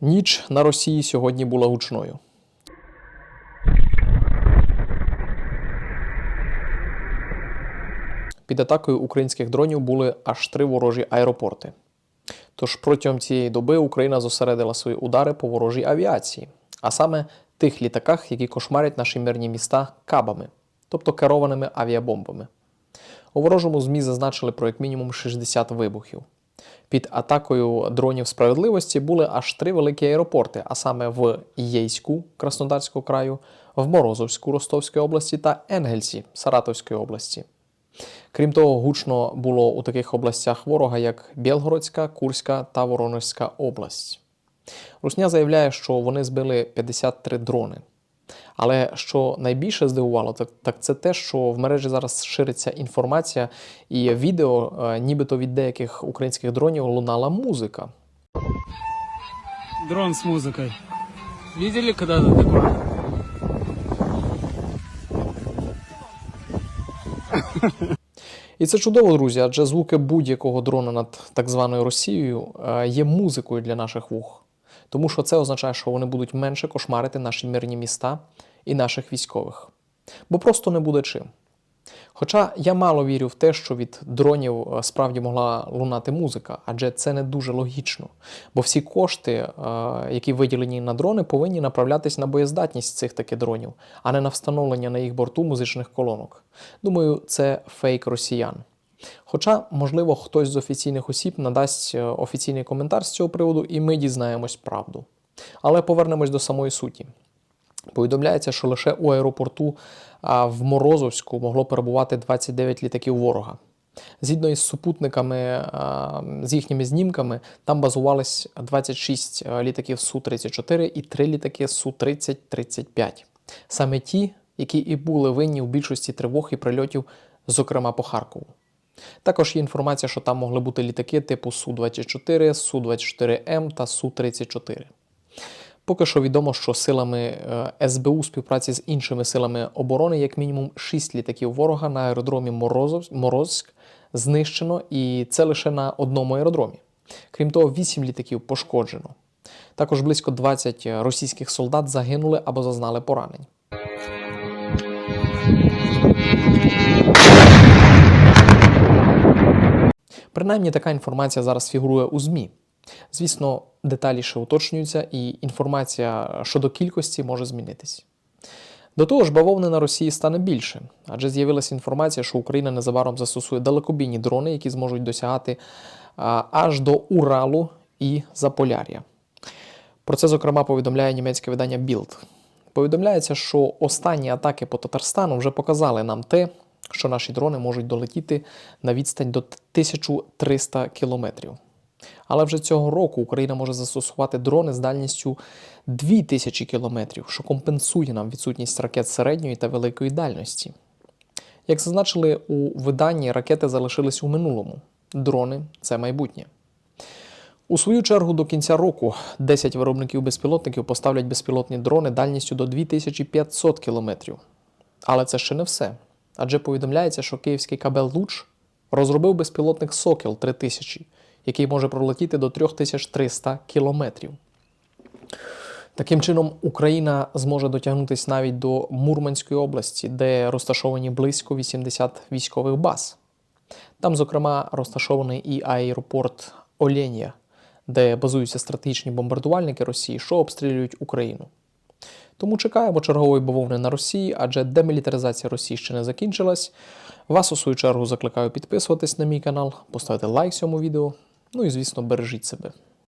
Ніч на Росії сьогодні була гучною. Під атакою українських дронів були аж три ворожі аеропорти. Тож протягом цієї доби Україна зосередила свої удари по ворожій авіації, а саме тих літаках, які кошмарять наші мирні міста кабами, тобто керованими авіабомбами. У ворожому ЗМІ зазначили про як мінімум 60 вибухів. Під атакою дронів справедливості були аж три великі аеропорти, а саме в Єйську Краснодарського краю, в Морозовську Ростовської області та Енгельсі Саратовської області. Крім того, гучно було у таких областях ворога, як Білгородська, Курська та Воронезька область. Русня заявляє, що вони збили 53 дрони. Але що найбільше здивувало, так, так це те, що в мережі зараз шириться інформація і відео, е, нібито від деяких українських дронів лунала музика. Дрон с музыкой. Видели когда-то такое? І це чудово, друзі, адже звуки будь-якого дрона над так званою Росією е, є музикою для наших вух. Тому що це означає, що вони будуть менше кошмарити наші мирні міста і наших військових. Бо просто не буде чим. Хоча я мало вірю в те, що від дронів е, справді могла лунати музика, адже це не дуже логічно. Бо всі кошти, е, які виділені на дрони, повинні направлятись на боєздатність цих таких дронів, а не на встановлення на їх борту музичних колонок. Думаю, це фейк росіян. Хоча, можливо, хтось з офіційних осіб надасть е, офіційний коментар з цього приводу, і ми дізнаємось правду. Але повернемось до самої суті. Повідомляється, що лише у аеропорту в Морозовську могло перебувати 29 літаків ворога. Згідно із супутниками, з їхніми знімками, там базувались 26 літаків Су-34 і 3 літаки Су-30-35. Саме ті, які і були винні в більшості тривог і прильотів, зокрема по Харкову. Також є інформація, що там могли бути літаки типу Су-24, Су-24М та Су-34. Поки що відомо, що силами е, СБУ співпраці з іншими силами оборони як мінімум 6 літаків ворога на аеродромі Морозськ знищено, і це лише на одному аеродромі. Крім того, 8 літаків пошкоджено. Також близько 20 російських солдат загинули або зазнали поранень. Принаймні така інформація зараз фігурує у ЗМІ. Звісно, деталіше уточнюються, і інформація щодо кількості може змінитись. До того ж, бавовни на Росії стане більше, адже з'явилася інформація, що Україна незабаром застосує далекобійні дрони, які зможуть досягати аж до Уралу і Заполяр'я. Про це, зокрема, повідомляє німецьке видання Bild. Повідомляється, що останні атаки по Татарстану вже показали нам те, що наші дрони можуть долетіти на відстань до 1300 кілометрів. Але вже цього року Україна може застосувати дрони з дальністю 2000 кілометрів, що компенсує нам відсутність ракет середньої та великої дальності. Як зазначили у виданні, ракети залишились у минулому. Дрони це майбутнє. У свою чергу до кінця року 10 виробників безпілотників поставлять безпілотні дрони дальністю до 2500 кілометрів. Але це ще не все. Адже повідомляється, що київський кабел Луч розробив безпілотник Сокіл 3000, який може пролетіти до 3300 кілометрів. Таким чином, Україна зможе дотягнутися навіть до Мурманської області, де розташовані близько 80 військових баз. Там, зокрема, розташований і аеропорт Оленя, де базуються стратегічні бомбардувальники Росії, що обстрілюють Україну. Тому чекаємо чергової бавовни на Росії, адже демілітаризація Росії ще не закінчилась. Вас, у свою чергу, закликаю підписуватись на мій канал, поставити лайк цьому відео. Ну і, звісно, бережіть себе.